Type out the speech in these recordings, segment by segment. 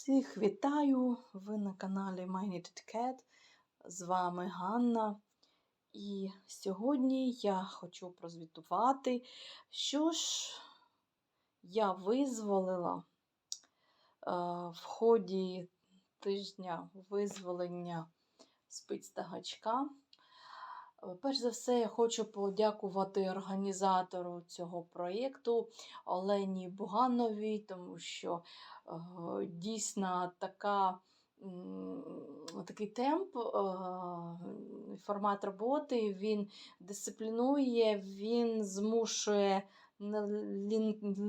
Всіх вітаю! Ви на каналі My Knitted Cat. З вами Ганна. І сьогодні я хочу прозвітувати, що ж я визволила е, в ході тижня визволення спиць та гачка. Е, Перш за все, я хочу подякувати організатору цього проєкту Олені Бугановій, тому що е, дійсно така, такий темп, е, формат роботи, він дисциплінує, він змушує не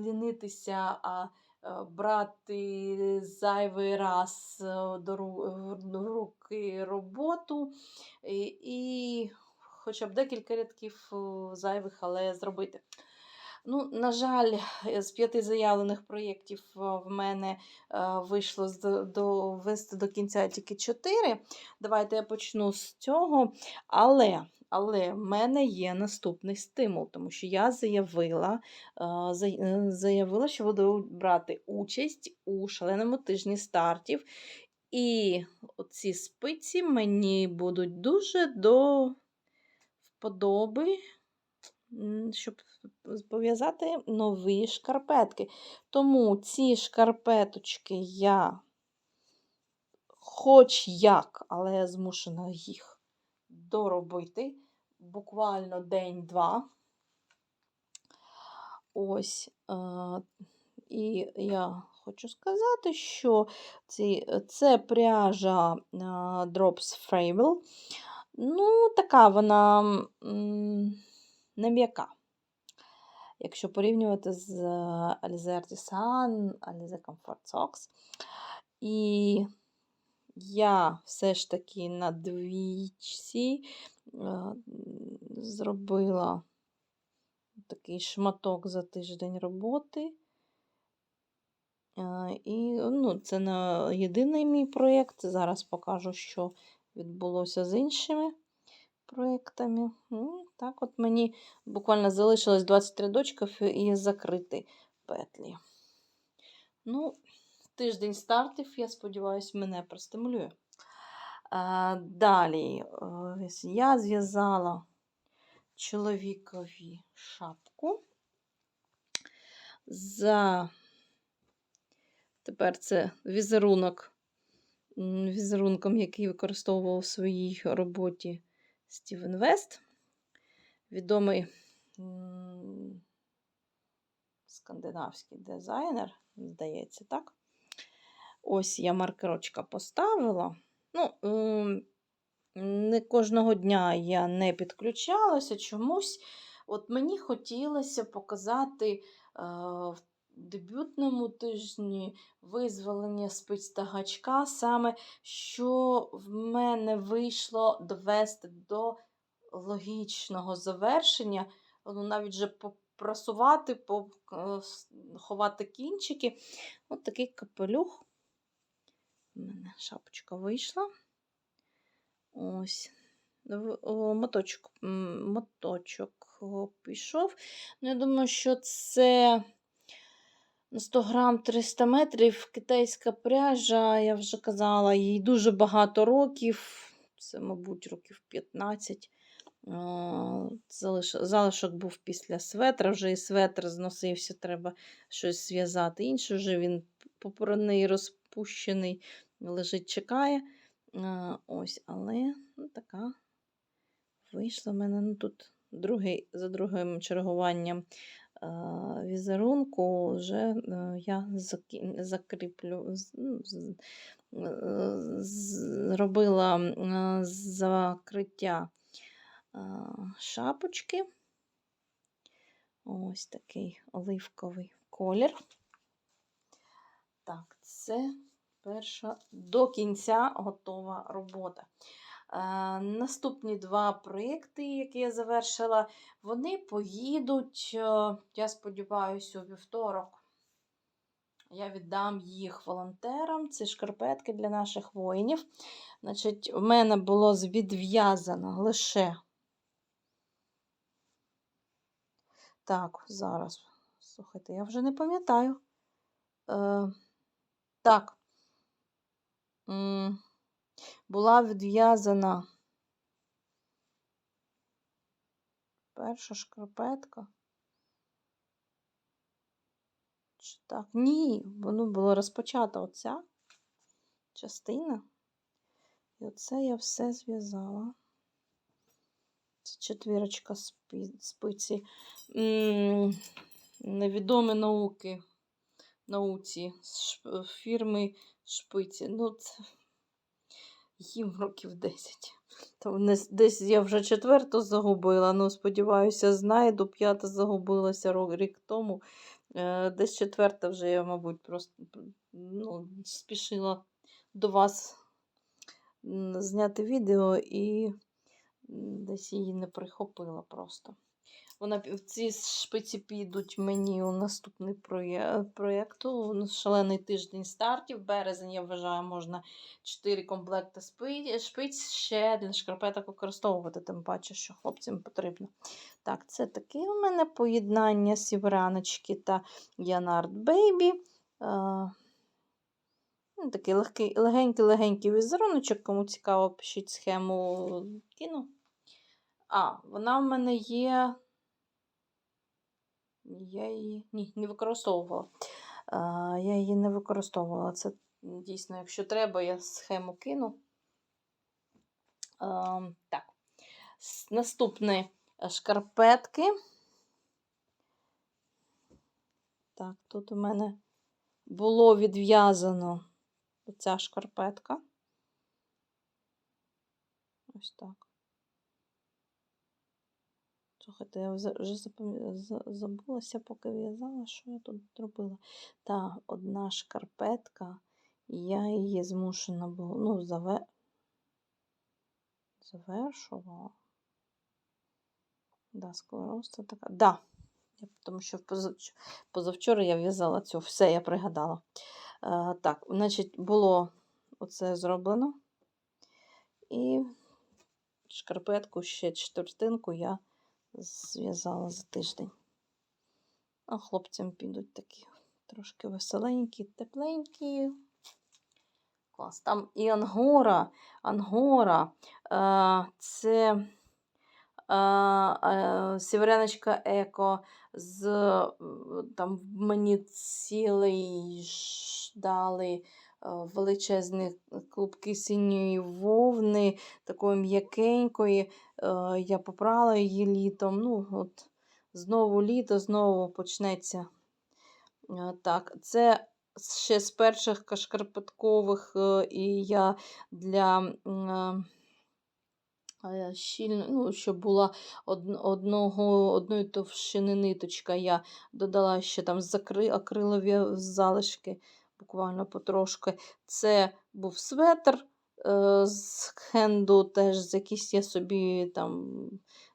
лінитися, а е, брати зайвий раз е, до ру- до руки роботу. І хоча б декілька рядків е, зайвих, але зробити. Ну, на жаль, е, з п'яти заявлених проєктів е, в мене вийшло довести до кінця тільки чотири. Давайте я почну з цього. Але, але в мене є наступний стимул, тому що я заявила, заявила, що буду брати участь у шаленому тижні стартів. І ці спиці мені будуть дуже до вподоби, м, щоб пов'язати нові шкарпетки. Тому ці шкарпеточки я хоч як, але я змушена їх доробити буквально день-два. Ось. е, І я хочу сказати, що ці, це пряжа е, Drops Fable. Ну, така вона не м'яка. Якщо порівнювати з Alize Artisan, Alize Comfort Socks. І я все ж таки на двічці е, зробила такий шматок за тиждень роботи. Е, І ну, це не єдиний мій проєкт. Зараз покажу, що відбулося з іншими проєктами. Ну, так от мені буквально залишилось 20 рядочків і закрити петлі. Ну, тиждень стартів, я сподіваюся, мене простимулює. Далі я зв'язала чоловікові шапку. За тепер це візерунок, візерунком, який використовував у своїй роботі Стівен Вест, відомий скандинавський дизайнер, здається, так? Ось я маркерочка поставила. Ну, не кожного дня я не підключалася чомусь. От мені хотілося показати е, в дебютному тижні визволення спиць та гачка, саме що в мене вийшло довести до логічного завершення, ну, навіть же попрасувати, ховати кінчики. От такий капелюх. У мене шапочка вийшла. Ось. Моточок, моточок пішов. Ну, я думаю, що це 100 грам 300 метрів китайська пряжа, я вже казала, їй дуже багато років. Це, мабуть, років 15. Залишок був після светра, вже і светр зносився, треба щось зв'язати. Інший вже він попораний, розпущений, лежить, чекає. Ось, але ну, така вийшла в мене ну, тут другий, за другим чергуванням візерунку вже я закріплю, зробила закриття шапочки. Ось такий оливковий колір. Так, це перша до кінця готова робота. Е, наступні два проєкти, які я завершила, вони поїдуть, е, я сподіваюся, у вівторок. Я віддам їх волонтерам. Це шкарпетки для наших воїнів. Значить, у мене було відв'язано лише. Так, зараз. Слухайте, я вже не пам'ятаю. Е, так, була відв'язана перша шкарпетка. Чи так? Ні, воно було розпочата оця частина. І оце я все зв'язала. Це четвірочка спи- спиці. Невідомі науки, науці фірми шпиці. Ну, це їм років 10. То десь я вже четверту загубила. Ну, сподіваюся, знайду. П'ята загубилася рік тому. Е, Десь четверта вже я, мабуть, просто ну, спішила до вас зняти відео і десь її не прихопила просто. Вона ці шпиці підуть мені у наступний проє- проєкту. Ну, Шалений тиждень стартів. Березень, я вважаю, можна 4 комплекти шпиць ще для шкарпеток використовувати, тим паче, що хлопцям потрібно. Так, це таке у мене поєднання сівраночки та Янард Бейбі. Ну, Такий легенький-легенький візеруночок, кому цікаво, пишіть схему кину. А, вона в мене є. Я її ні, не використовувала. А, я її не використовувала. Це дійсно, якщо треба, я схему кину. А, так. С- Наступне е, шкарпетки. Так, тут у мене було відв'язано оця шкарпетка. Ось так. Слухайте, я вже забулася, поки в'язала, що я тут робила. Та одна шкарпетка, я її змушена була, ну, заве... завершувала. Да, скороста така. Да. Тому що позавчора я в'язала цю. Все, я пригадала. Е, так, значить, було оце зроблено. І шкарпетку ще четвертинку я зв'язала за тиждень. А хлопцям підуть такі трошки веселенькі, тепленькі. Клас. Там і ангора. Ангора. Е, це е, е, сіверяночка Еко з там мені цілий дали величезні клубки синьої вовни, такої м'якенької. Е, Я попрала її літом. Ну, от знову літо, знову почнеться. Е, Так, це ще з перших кашкарпеткових, е, і я для е, щільно, ну, щоб була од- одного, одної товщини ниточка, я додала ще там акрилові залишки, буквально потрошки. Це був светр е, з хенду, теж з якісь я собі там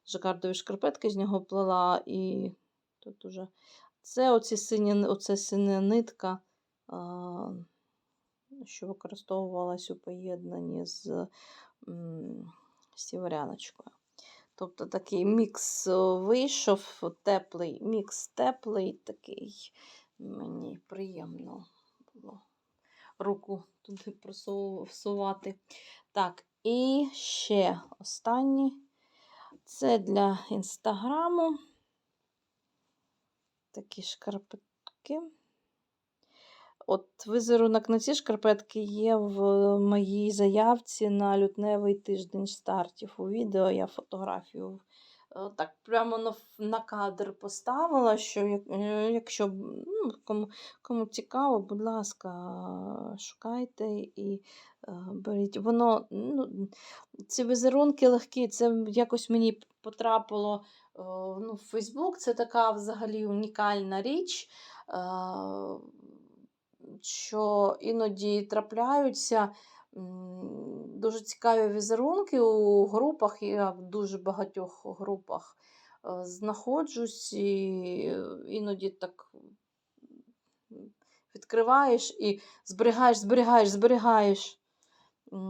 жакардові шкарпетки з нього плела, і тут уже це оці сині, оце синя нитка, що використовувалась у поєднанні з сіверяночкою. Тобто такий мікс вийшов, теплий, мікс теплий, такий. Мені приємно руку туди всувати. Так, і ще останній. Це для інстаграму. Такі шкарпетки. От візерунок на ці шкарпетки є в моїй заявці на лютневий тиждень стартів. У відео я фотографію так прямо на, на кадр поставила, що е, якщо ну, кому, кому цікаво, будь ласка, шукайте і е, беріть. Воно, ну, ці візерунки легкі, це якось мені потрапило е, ну, в Фейсбук. Це така взагалі унікальна річ. е, що іноді трапляються дуже цікаві візерунки у групах. Я в дуже багатьох групах е, знаходжусь, і іноді так відкриваєш і зберігаєш, зберігаєш, зберігаєш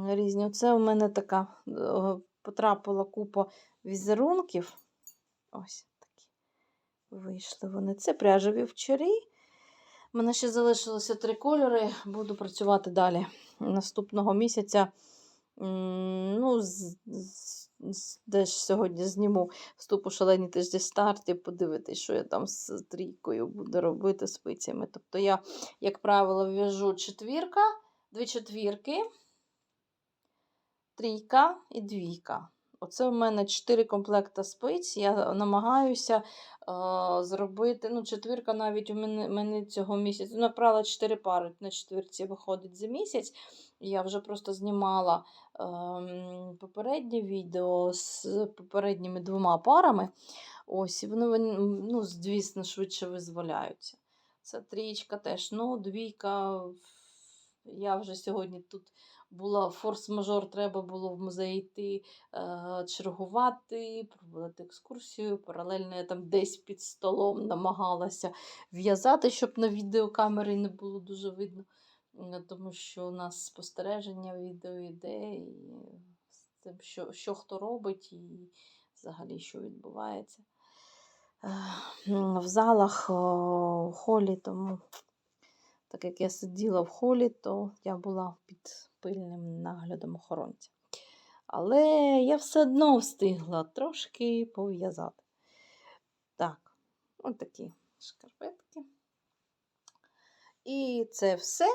різні. Оце у мене така е, потрапила купа візерунків. Ось такі вийшли вони. Це пряжа вівчарі. У мене ще залишилося три кольори, буду працювати далі. Наступного місяця. Ну, з, з, з- де сьогодні зніму вступ у шалені тижні старт і подивитись, що я там з трійкою буду робити спицями. Тобто я, як правило, в'яжу четвірка, дві четвірки, трійка і двійка. Оце в мене 4 комплекта спиць. Я намагаюся е, зробити. Ну, четвірка навіть у мене, мене цього місяця. Ну, Направила 4 пари на четвірці виходить за місяць. Я вже просто знімала ем, попереднє відео з попередніми двома парами. Ось, і вони, ну, звісно, швидше визволяються. Це трієчка теж. Ну, двійка. Я вже сьогодні тут була форс-мажор, треба було в музей йти е, чергувати, проводити екскурсію. Паралельно я там десь під столом намагалася в'язати, щоб на відеокамери не було дуже видно. Тому що у нас спостереження відео йде, і з що, що хто робить, і взагалі що відбувається. Е, В залах, в холі, тому так як я сиділа в холі, то я була під пильним наглядом охоронця. Але я все одно встигла трошки пов'язати. Так, от шкарпетки. І це все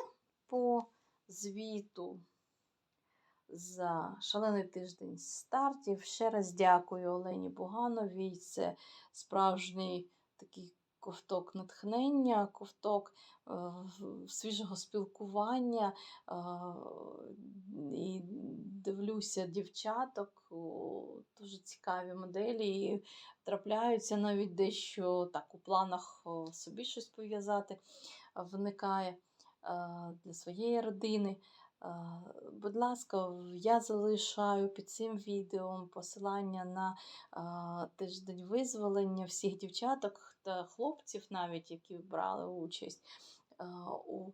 по звіту за шалений тиждень стартів. Ще раз дякую Олені Бугановій. Це справжній такий ковток натхнення, ковток е, свіжого спілкування. Е, і дивлюся дівчаток, дуже цікаві моделі. І трапляються навіть дещо так у планах собі щось пов'язати е, виникає для своєї родини. Будь ласка, я залишаю під цим відео посилання на тиждень визволення всіх дівчаток та хлопців, навіть які брали участь у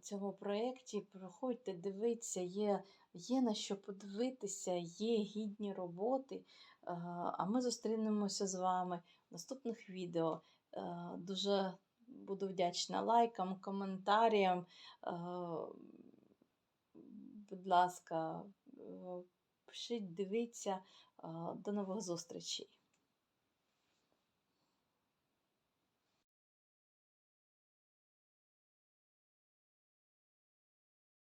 цьому проєкті. Приходьте, дивіться, є, є на що подивитися, є гідні роботи. А ми зустрінемося з вами в наступних відео. Дуже буду вдячна лайкам, коментарям. Будь ласка, е, пишіть, дивіться. До нових зустрічей!